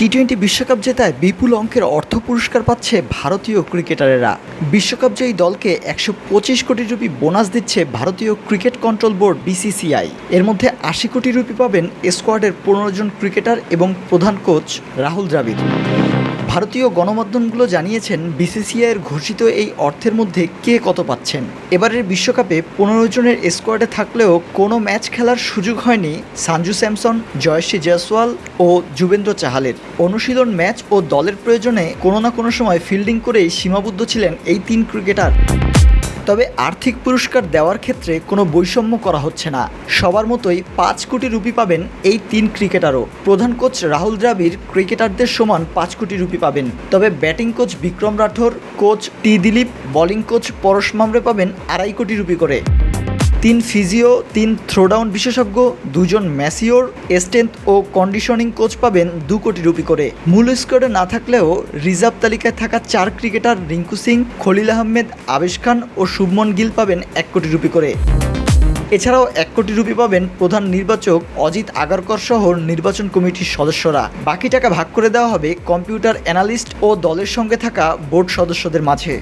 T twenty বিশ্বকাপ জেতায় বিপুল অঙ্কের অর্থ পুরস্কার পাচ্ছে ভারতীয় ক্রিকেটারেরা। বিশ্বকাপ জয়ী দলকে একশো পঁচিশ কোটি রুপি বোনাস দিচ্ছে ভারতীয় ক্রিকেট কন্ট্রোল বোর্ড বিসিসিআই। এর মধ্যে আশি কোটি রুপি পাবেন স্কোয়াডের পনেরো জন ক্রিকেটার এবং প্রধান কোচ রাহুল দ্রাবিড়। ভারতীয় গণমাধ্যমগুলো জানিয়েছেন, বিসিসিআইয়ের ঘোষিত এই অর্থের মধ্যে কে কত পাচ্ছেন? এবারের বিশ্বকাপে পনেরো জনের স্কোয়াডে থাকলেও কোনো ম্যাচ খেলার সুযোগ হয়নি সানজু স্যামসন, জয়শ্রী জয়সওয়াল ও যুবেন্দ্র চাহালের। অনুশীলন ম্যাচ ও দলের প্রয়োজনে কোনো না কোনো সময় ফিল্ডিং করেই সীমাবদ্ধ ছিলেন এই তিন ক্রিকেটার। তবে আর্থিক পুরস্কার দেওয়ার ক্ষেত্রে কোনো বৈষম্য করা হচ্ছে না। সবার মতোই পাঁচ কোটি রুপি পাবেন এই তিন ক্রিকেটারও। প্রধান কোচ রাহুল দ্রাবিড় ক্রিকেটারদের সমান পাঁচ কোটি রুপি পাবেন। তবে batting coach Vikram Rathour coach T Dilip, bowling coach Paras Mhambrey পাবেন আড়াই কোটি রুপি করে। তিন ফিজিও, তিন থ্রোডাউন বিশেষজ্ঞ, দুজন ম্যাসিওর, স্ট্রেংথ ও কন্ডিশনিং কোচ পাবেন দু কোটি রুপি করে। মূল স্কোয়াডে না থাকলেও রিজার্ভ তালিকায় থাকা চার ক্রিকেটার রিঙ্কু সিং, খলিল আহমেদ, আবেশ খান ও শুভমন গিল পাবেন এক কোটি রুপি করে। এছাড়াও এক কোটি রুপি পাবেন প্রধান নির্বাচক অজিত আগারকর সহ নির্বাচন কমিটির সদস্যরা। বাকি টাকা ভাগ করে দেওয়া হবে কম্পিউটার অ্যানালিস্ট ও দলের সঙ্গে থাকা বোর্ড সদস্যদের মাঝে।